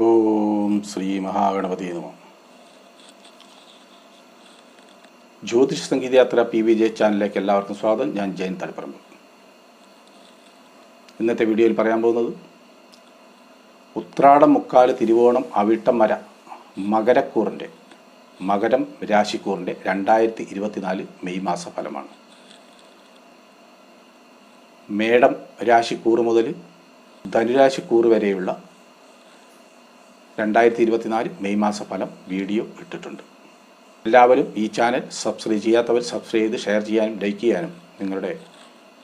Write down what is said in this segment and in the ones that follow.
ഓം ശ്രീ മഹാഗണപതി ജ്യോതിഷ സംഗീതയാത്ര P V J ചാനലിലേക്ക് എല്ലാവർക്കും സ്വാഗതം. ഞാൻ ജയൻ തലപ്പറമ്പ്. ഇന്നത്തെ വീഡിയോയിൽ പറയാൻ പോകുന്നത് ഉത്രാടം മുക്കാൽ തിരുവോണം അവിട്ടം മര മകരക്കൂറിന്റെ മകരം രാശിക്കൂറിന്റെ രണ്ടായിരത്തി ഇരുപത്തിനാല് മെയ് മാസ ഫലമാണ് മേടം രാശിക്കൂറ് മുതൽ ധനുരാശിക്കൂറ് വരെയുള്ള രണ്ടായിരത്തി ഇരുപത്തിനാല് മെയ് മാസ ഫലം വീഡിയോ ഇട്ടിട്ടുണ്ട്. എല്ലാവരും ഈ ചാനൽ സബ്സ്ക്രൈബ് ചെയ്യാത്തവർ സബ്സ്ക്രൈബ് ചെയ്ത് ഷെയർ ചെയ്യാനും ലൈക്ക് ചെയ്യാനും നിങ്ങളുടെ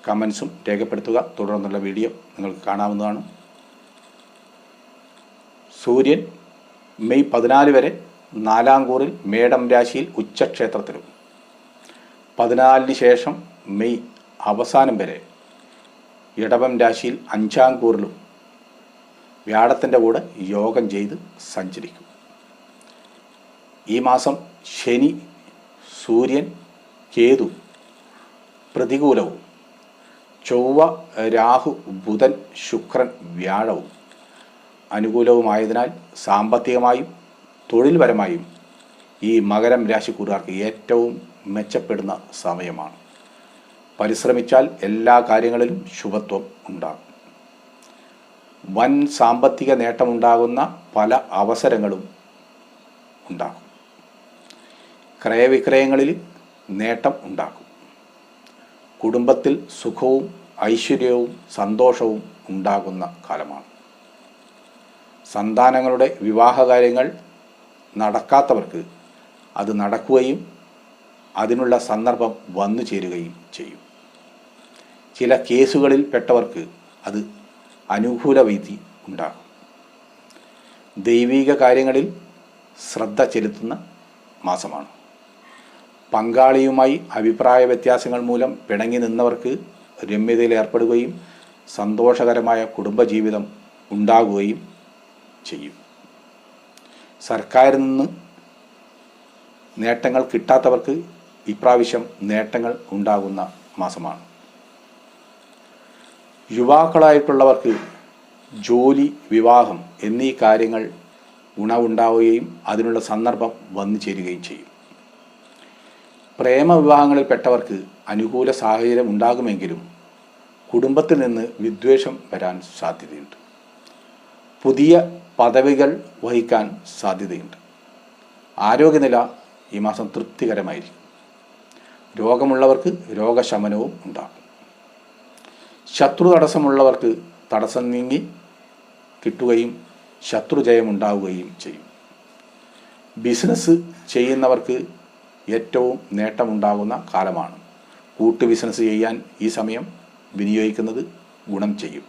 കമൻസും രേഖപ്പെടുത്തുക. തുടർന്നുള്ള വീഡിയോ നിങ്ങൾക്ക് കാണാവുന്നതാണ്. സൂര്യൻ മെയ് പതിനാല് വരെ നാലാം കൂറിൽ മേടം രാശിയിൽ ഉച്ചക്ഷേത്രത്തിലും. പതിനാലിന് ശേഷം മെയ് അവസാനം വരെ ഇടവം രാശിയിൽ അഞ്ചാം കൂറിലും വ്യാഴത്തിന്റെ കൂടെ യോഗം ചെയ്ത് സഞ്ചരിക്കും. ഈ മാസം ശനി സൂര്യൻ കേതു പ്രതികൂലവും ചൊവ്വ രാഹു ബുധൻ ശുക്രൻ വ്യാഴവും അനുകൂലവുമായതിനാൽ സാമ്പത്തികമായും തൊഴിൽപരമായും ഈ മകരം രാശിക്കൂറുകാർക്ക് ഏറ്റവും മെച്ചപ്പെടുന്ന സമയമാണ്. പരിശ്രമിച്ചാൽ എല്ലാ കാര്യങ്ങളിലും ശുഭത്വം ഉണ്ടാകും. വൻ സാമ്പത്തിക നേട്ടമുണ്ടാകുന്ന പല അവസരങ്ങളും ഉണ്ടാകും. ക്രയവിക്രയങ്ങളിൽ നേട്ടം ഉണ്ടാകും. കുടുംബത്തിൽ സുഖവും ഐശ്വര്യവും സന്തോഷവും ഉണ്ടാകുന്ന കാലമാണ്. സന്താനങ്ങളുടെ വിവാഹകാര്യങ്ങൾ നടക്കാത്തവർക്ക് അത് നടക്കുകയും അതിനുള്ള സന്ദർഭം വന്നു ചേരുകയും ചെയ്യും. ചില കേസുകളിൽ പെട്ടവർക്ക് അത് അനുകൂല വിധി ഉണ്ടാകും. ദൈവിക കാര്യങ്ങളിൽ ശ്രദ്ധ ചെലുത്തുന്ന മാസമാണ്. പങ്കാളിയുമായി അഭിപ്രായ വ്യത്യാസങ്ങൾ മൂലം പിണങ്ങി നിന്നവർക്ക് രമ്യതയിൽ ഏർപ്പെടുകയും സന്തോഷകരമായ കുടുംബജീവിതം ഉണ്ടാകുകയും ചെയ്യും. സർക്കാരിൽ നിന്ന് നേട്ടങ്ങൾ കിട്ടാത്തവർക്ക് ഇപ്രാവശ്യം നേട്ടങ്ങൾ ഉണ്ടാകുന്ന മാസമാണ്. യുവാക്കളായിട്ടുള്ളവർക്ക് ജോലി വിവാഹം എന്നീ കാര്യങ്ങൾ ഗുണമുണ്ടാവുകയും അതിനുള്ള സന്ദർഭം വന്നു ചേരുകയും ചെയ്യും. പ്രേമവിവാഹങ്ങളിൽപ്പെട്ടവർക്ക് അനുകൂല സാഹചര്യം ഉണ്ടാകുമെങ്കിലും കുടുംബത്തിൽ നിന്ന് വിദ്വേഷം വരാൻ സാധ്യതയുണ്ട്. പുതിയ പദവികൾ വഹിക്കാൻ സാധ്യതയുണ്ട്. ആരോഗ്യനില ഈ മാസം തൃപ്തികരമായിരിക്കും. രോഗമുള്ളവർക്ക് രോഗശമനവും ഉണ്ടാകും. ശത്രു തടസ്സമുള്ളവർക്ക് തടസ്സം നീങ്ങി കിട്ടുകയും ശത്രുജയമുണ്ടാവുകയും ചെയ്യും. ബിസിനസ് ചെയ്യുന്നവർക്ക് ഏറ്റവും നേട്ടമുണ്ടാകുന്ന കാലമാണ്. കൂട്ട് ബിസിനസ് ചെയ്യാൻ ഈ സമയം വിനിയോഗിക്കുന്നത് ഗുണം ചെയ്യും.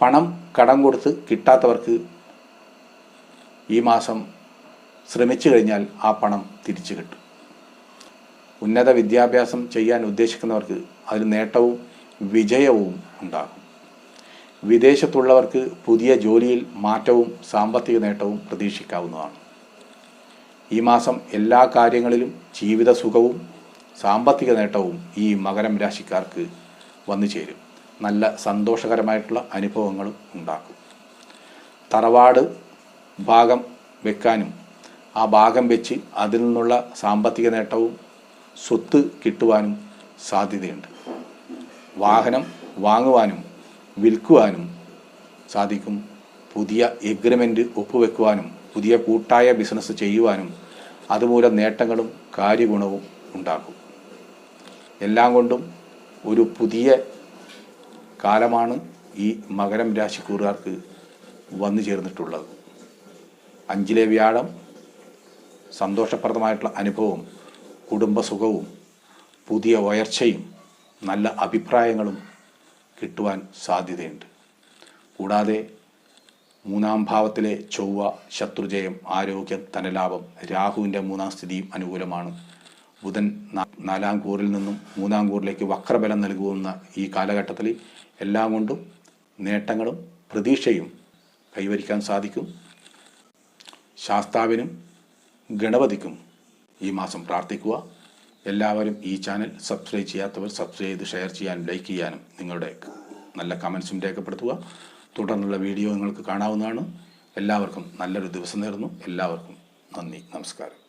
പണം കടം കൊടുത്ത് കിട്ടാത്തവർക്ക് ഈ മാസം ശ്രമിച്ചു കഴിഞ്ഞാൽ ആ പണം തിരിച്ചു കിട്ടും. ഉന്നത വിദ്യാഭ്യാസം ചെയ്യാൻ ഉദ്ദേശിക്കുന്നവർക്ക് അതിന് നേട്ടവും വിജയവും ഉണ്ടാകും. വിദേശത്തുള്ളവർക്ക് പുതിയ ജോലിയിൽ മാറ്റവും സാമ്പത്തിക നേട്ടവും പ്രതീക്ഷിക്കാവുന്നതാണ്. ഈ മാസം എല്ലാ കാര്യങ്ങളിലും ജീവിത സുഖവും സാമ്പത്തിക നേട്ടവും ഈ മകരം രാശിക്കാർക്ക് വന്നു ചേരും. നല്ല സന്തോഷകരമായിട്ടുള്ള അനുഭവങ്ങളും ഉണ്ടാക്കും. തറവാട് ഭാഗം വെക്കാനും ആ ഭാഗം വെച്ച് അതിൽ നിന്നുള്ള സാമ്പത്തിക നേട്ടവും സ്വത്ത് കിട്ടുവാനും സാധ്യതയുണ്ട്. വാഹനം വാങ്ങുവാനും വിൽക്കുവാനും സാധിക്കും. പുതിയ എഗ്രിമെന്റ് ഒപ്പുവെക്കുവാനും പുതിയ കൂട്ടായ ബിസിനസ് ചെയ്യുവാനും അതുമൂലം നേട്ടങ്ങളും കാര്യഗുണവും ഉണ്ടാകും. എല്ലാം കൊണ്ടും ഒരു പുതിയ കാലമാണ് ഈ മകരം രാശിക്കൂറുകാർക്ക് വന്നു ചേർന്നിട്ടുള്ളത്. അഞ്ചിലെ വ്യാഴം സന്തോഷപ്രദമായിട്ടുള്ള അനുഭവവും കുടുംബസുഖവും പുതിയ ഉയർച്ചയും നല്ല അഭിപ്രായങ്ങളും കിട്ടുവാൻ സാധ്യതയുണ്ട്. കൂടാതെ മൂന്നാം ഭാവത്തിലെ ചൊവ്വ ശത്രുജയം ആരോഗ്യം ധനലാഭം രാഹുവിന്റെ മൂന്നാം സ്ഥിതിയും അനുകൂലമാണ്. ബുധൻ നാലാം കൂറിൽ നിന്നും മൂന്നാം കൂറിലേക്ക് വക്രബലം നൽകുന്ന ഈ കാലഘട്ടത്തിൽ എല്ലാം കൊണ്ടും നേട്ടങ്ങളും പ്രതീക്ഷയും കൈവരിക്കാൻ സാധിക്കും. ശാസ്താവിനും ഗണപതിക്കും ഈ മാസം പ്രാർത്ഥിക്കുക. എല്ലാവരും ഈ ചാനൽ സബ്സ്ക്രൈബ് ചെയ്യാത്തവർ സബ്സ്ക്രൈബ് ചെയ്ത് ഷെയർ ചെയ്യാനും ലൈക്ക് ചെയ്യാനും നിങ്ങളുടെ നല്ല കമൻസും രേഖപ്പെടുത്തുക. തുടർന്നുള്ള വീഡിയോ നിങ്ങൾക്ക് കാണാവുന്നതാണ്. എല്ലാവർക്കും നല്ലൊരു ദിവസം നേർന്നു എല്ലാവർക്കും നന്ദി. നമസ്കാരം.